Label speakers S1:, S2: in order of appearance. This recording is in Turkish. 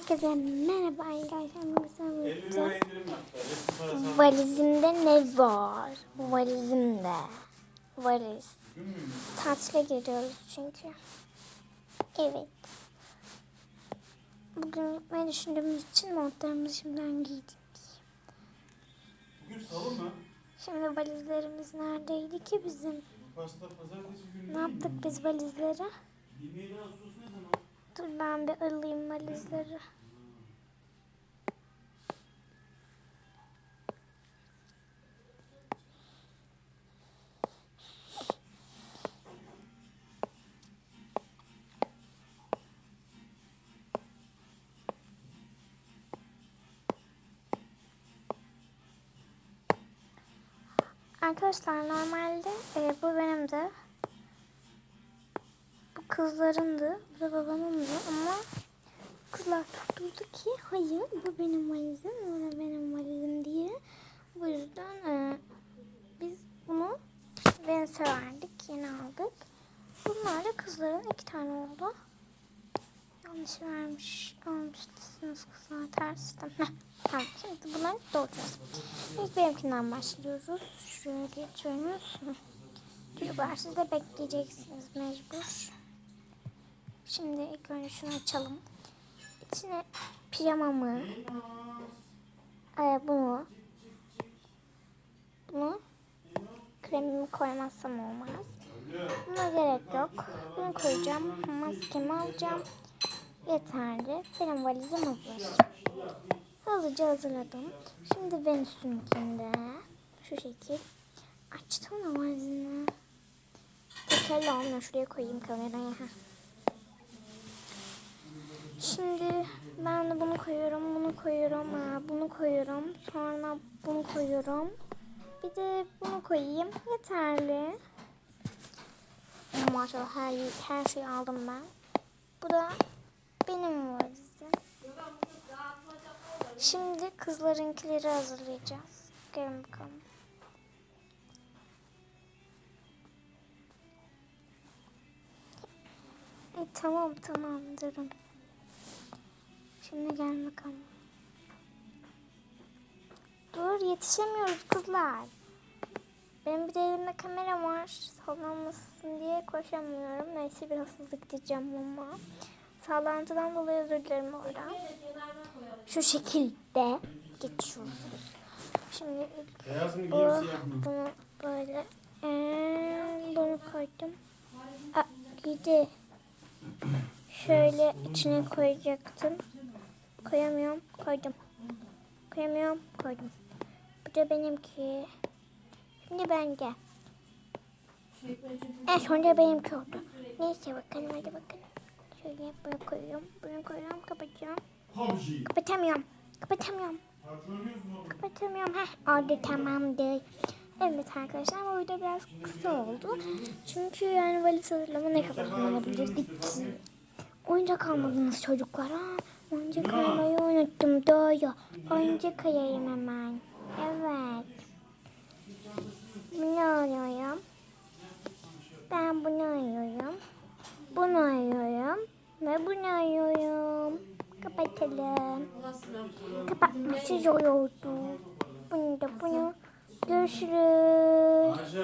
S1: Herkese merhaba arkadaşlar. Bugün
S2: 50
S1: birlikte
S2: lira indirim yaptılar. Resim parası aldım.
S1: Valizimde ne var? Valizimde. Valiz. Tatile gidiyoruz çünkü. Evet. Bugün gitmeyi düşündüğümüz için montlarımızı şimdiden giydik.
S2: Bugün salı mı?
S1: Şimdi valizlerimiz neredeydi ki bizim?
S2: Pasta pazartesi günü
S1: Ne yaptık biz valizleri?
S2: 27 Ağustos ne zaman?
S1: Dur ben bir alayım valizleri. Arkadaşlar normalde e, bu benim de bu kızlarındı, da babamındı ama kızlar tutturdu ki hayır bu benim valizim, bu benim valizim diye. Bu yüzden e, biz bunu Vens'e verdik, yeni aldık. Bunlar da kızların iki tane oldu. Yanlış vermiş, almışsınız kızlar tersten. Tamam şimdi bunları doğrayacağız. İlk benimkinden başlıyoruz. Şuraya geçiyoruz. Çocuklar siz de bekleyeceksiniz mecbur. Şimdi ilk önce şunu açalım. İçine pijamamı, e, bunu, bunu, kremimi koymazsam olmaz. Buna gerek yok. Bunu koyacağım. Maskemi alacağım. Yeterli. Benim valizim hazır. Hızlıca hazırladım. Şimdi Venüs'ünkinde şu şekil. Açtım da valizini. Tekerle olmuyor. Şuraya koyayım kamerayı. Şimdi ben de bunu koyuyorum, bunu koyuyorum, bunu koyuyorum. Sonra bunu koyuyorum. Bir de bunu koyayım. Yeterli. Maşallah her, her şeyi aldım ben. Bu da benim valizim. Şimdi kızlarınkileri hazırlayacağız. Gelin bakalım. E, tamam tamam durun. Şimdi gel bakalım. Dur yetişemiyoruz kızlar. Benim bir de elimde kamera var. Sallanmasın diye koşamıyorum. Neyse biraz hızlı gideceğim ama. Sallantıdan dolayı özür dilerim orada. Şu şekilde geçiyoruz. Şimdi bu, bunu böyle ee, bunu koydum. Aa, gidi. Şöyle içine koyacaktım. Koyamıyorum. Koydum. Koyamıyorum. Koydum. Bu da benimki. Şimdi bende. En sonunda benimki oldu. Neyse bakalım hadi bakalım. Şöyle bunu koyuyorum. Bunu koyuyorum.
S2: Komşu.
S1: Kapatamıyorum. Kapatamıyorum. Kapatamıyorum. Heh oldu tamamdır. Evet arkadaşlar bu video biraz kısa oldu. Çünkü yani valiz hazırlama ne kadar uzun olabilirdik ki? Oyuncak almadınız çocuklar ha. Oyuncak almayı unuttum doğru. Oyuncak alayım hemen. Evet. Bunu alıyorum. Ben bunu alıyorum. Bunu alıyorum. Ve bunu alıyorum. Kapatalım. Kapatması zor oldu. Bunu da bunu. Görüşürüz.